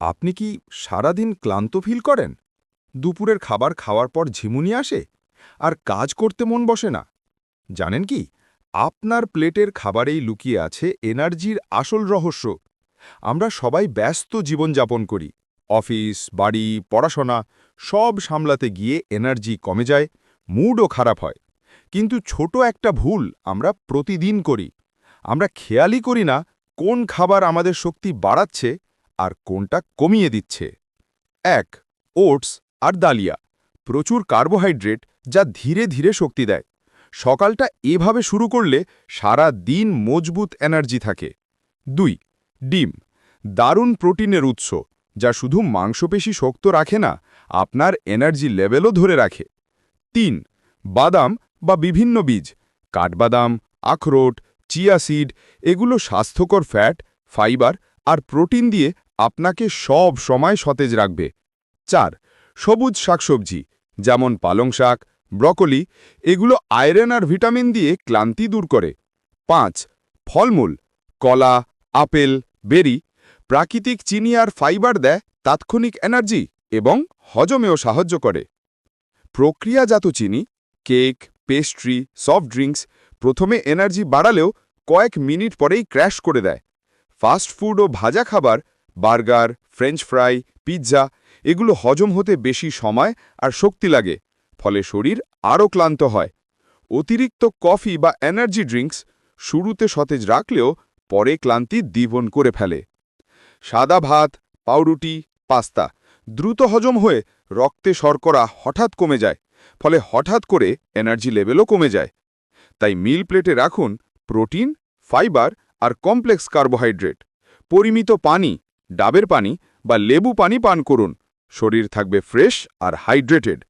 আপনি কি সারাদিন ক্লান্ত ফিল করেন? দুপুরের খাবার খাওয়ার পর ঝিমুনি আসে? আর কাজ করতে মন বসে না? জানেন কি, আপনার প্লেটের খাবারেই লুকিয়ে আছে এনার্জির আসল রহস্য। আমরা সবাই ব্যস্ত জীবনযাপন করি। অফিস, বাড়ি, পড়াশোনা, সব সামলাতে গিয়ে এনার্জি কমে যায়, মুডও খারাপ হয়। কিন্তু ছোট একটা ভুল আমরা প্রতিদিন করি। আমরা খেয়ালই করি না কোন খাবার আমাদের শক্তি বাড়াচ্ছে আর কোনটা কমিয়ে দিচ্ছে? এক, ওটস আর ডালিয়া। প্রচুর কার্বোহাইড্রেট যা ধীরে ধীরে শক্তি দেয়। সকালটা এভাবে শুরু করলে সারা দিন মজবুত এনার্জি থাকে। দুই, ডিম। দারুণ প্রোটিনের উৎস, যা শুধু মাংসপেশি শক্ত রাখে না, আপনার এনার্জি লেভেলও ধরে রাখে। তিন, বাদাম বা বিভিন্ন বীজ, কাঠবাদাম, আখরোট, চিয়া সিড, এগুলো স্বাস্থ্যকর ফ্যাট, ফাইবার আর প্রোটিন দিয়ে আপনাকে সব সময় সতেজ রাখবে। চার, সবুজ শাকসবজি, যেমন পালং শাক, ব্রকলি, এগুলো আয়রন আর ভিটামিন দিয়ে ক্লান্তি দূর করে। পাঁচ, ফলমূল, কলা, আপেল, বেরি, প্রাকৃতিক চিনি আর ফাইবার দেয় তাৎক্ষণিক এনার্জি এবং হজমেও সাহায্য করে। প্রক্রিয়াজাত চিনি, কেক, পেস্ট্রি, সফট ড্রিঙ্কস প্রথমে এনার্জি বাড়ালেও কয়েক মিনিট পরেই ক্র্যাশ করে দেয়। ফাস্ট ফুড ও ভাজা খাবার বার্গার, ফ্রেঞ্চ ফ্রাই, পিৎজা, এগুলো হজম হতে বেশি সময় আর শক্তি লাগে, ফলে শরীর আরও ক্লান্ত হয়। অতিরিক্ত কফি বা এনার্জি ড্রিঙ্কস শুরুতে সতেজ রাখলেও পরে ক্লান্তি দ্বিগুণ করে ফেলে। সাদা ভাত, পাউরুটি, পাস্তা দ্রুত হজম হয়ে রক্তে শর্করা হঠাৎ কমে যায়, ফলে হঠাৎ করে এনার্জি লেভেলও কমে যায়। তাই মিল প্লেটে রাখুন প্রোটিন, ফাইবার আর কমপ্লেক্স কার্বোহাইড্রেট, পরিমিত পানি ডাবের পানি বা লেবু পানি পান করুন। শরীর থাকবে ফ্রেশ আর হাইড্রেটেড।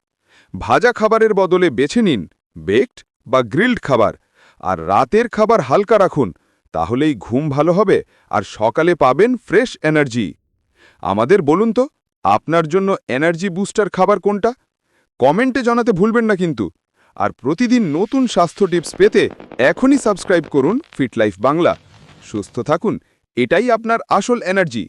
ভাজা খাবারের বদলে বেছে নিন বেকড বা গ্রিলড খাবার। আর রাতের খাবার হালকা রাখুন, তাহলেই ঘুম ভালো হবে আর সকালে পাবেন ফ্রেশ এনার্জি। আমাদের বলুন তো, আপনার জন্য এনার্জি বুস্টার খাবার কোনটা? কমেন্টে জানাতে ভুলবেন না কিন্তু। আর প্রতিদিন নতুন স্বাস্থ্য টিপস পেতে এখনই সাবস্ক্রাইব করুন ফিট লাইফ বাংলা। সুস্থ থাকুন, এটাই আপনার আসল এনার্জি।